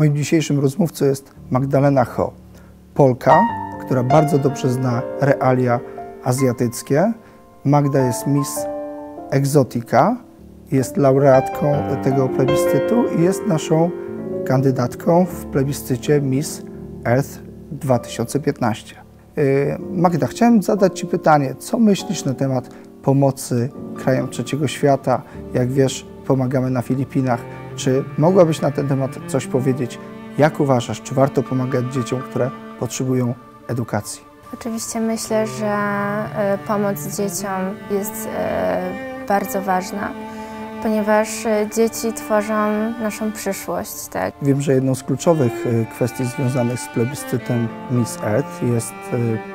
Moim dzisiejszym rozmówcą jest Magdalena Ho, Polka, która bardzo dobrze zna realia azjatyckie. Magda jest Miss Exotica, jest laureatką tego plebiscytu i jest naszą kandydatką w plebiscycie Miss Earth 2015. Y, Magda, chciałem zadać Ci pytanie, co myślisz na temat pomocy krajom trzeciego świata? Jak wiesz, pomagamy na Filipinach. Czy mogłabyś na ten temat coś powiedzieć? Jak uważasz, czy warto pomagać dzieciom, które potrzebują edukacji? Oczywiście myślę, że e, pomoc dzieciom jest e, bardzo ważna, ponieważ e, dzieci tworzą naszą przyszłość. Tak? Wiem, że jedną z kluczowych kwestii związanych z plebiscytem Miss Earth jest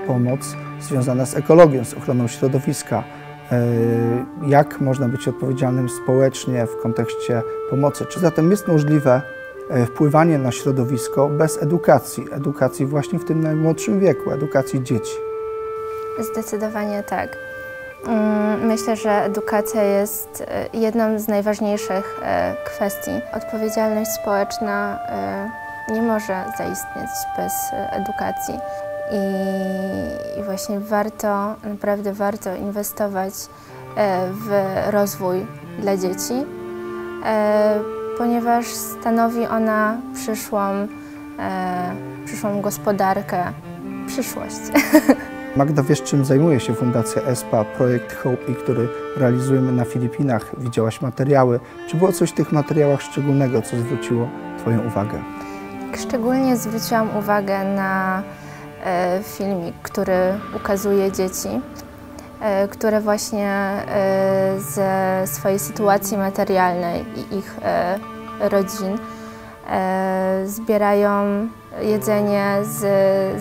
pomoc związana z ekologią, z ochroną środowiska. Jak można być odpowiedzialnym społecznie w kontekście pomocy? Czy zatem jest możliwe E, wpływanie na środowisko bez edukacji, edukacji właśnie w tym najmłodszym wieku, edukacji dzieci. Zdecydowanie tak. Mm, myślę, że edukacja jest e, jedną z najważniejszych e, kwestii. Odpowiedzialność społeczna nie może zaistnieć bez edukacji. I właśnie warto, naprawdę warto inwestować w rozwój dla dzieci ponieważ stanowi ona przyszłą, e, przyszłą gospodarkę, przyszłość. Magda, wiesz czym zajmuje się Fundacja ESPA, projekt Hope, który realizujemy na Filipinach. Widziałaś materiały. Czy było coś w tych materiałach szczególnego, co zwróciło Twoją uwagę? Szczególnie zwróciłam uwagę na e, filmik, który ukazuje dzieci, E, które właśnie e, ze swojej sytuacji materialnej i ich e, rodzin zbierają jedzenie z,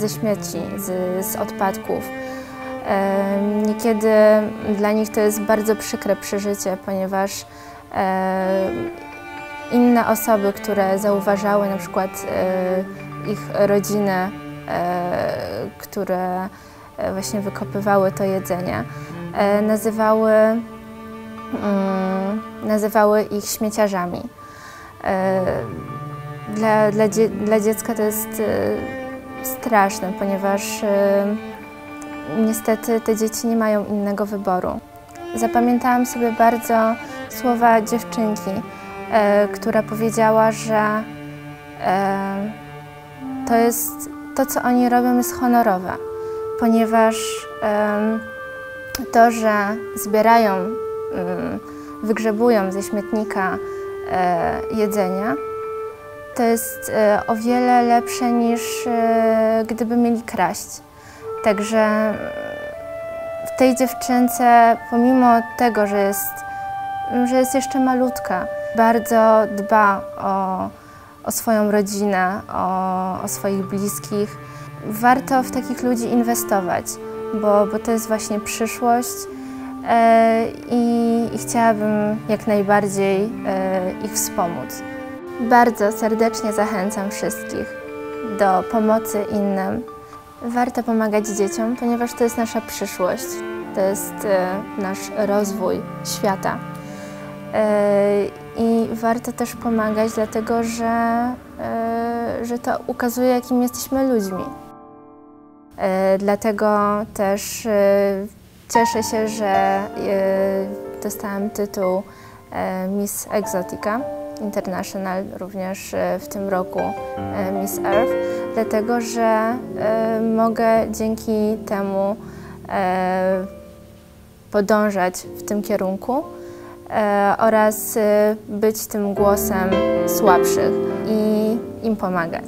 ze śmieci, z, z odpadków. Niekiedy dla nich to jest bardzo przykre przeżycie, ponieważ inne osoby, które zauważały na przykład ich rodziny, które E, właśnie wykopywały to jedzenie, e, nazywały, mm, nazywały ich śmieciarzami. Dla, dla, dzie dla dziecka to jest straszne, ponieważ niestety te dzieci nie mają innego wyboru. Zapamiętałam sobie bardzo słowa dziewczynki, która powiedziała, że to jest to, co oni robią, jest honorowe ponieważ to, że zbierają, wygrzebują ze śmietnika jedzenia, to jest e, o wiele lepsze niż e, gdyby mieli kraść. Także w tej dziewczynce, pomimo tego, że jest, że jest jeszcze malutka, bardzo dba o, o swoją rodzinę, o, o swoich bliskich warto w takich ludzi inwestować, bo, bo to jest właśnie przyszłość e, i, i, chciałabym jak najbardziej e, ich wspomóc. Bardzo serdecznie zachęcam wszystkich do pomocy innym. Warto pomagać dzieciom, ponieważ to jest nasza przyszłość, to jest e, nasz rozwój świata. E, I warto też pomagać, dlatego że, e, że to ukazuje, jakim jesteśmy ludźmi. Dlatego też cieszę się, że dostałam tytuł Miss Exotica International również w tym roku Miss Earth, dlatego że mogę dzięki temu podążać w tym kierunku oraz być tym głosem słabszych i im pomagać.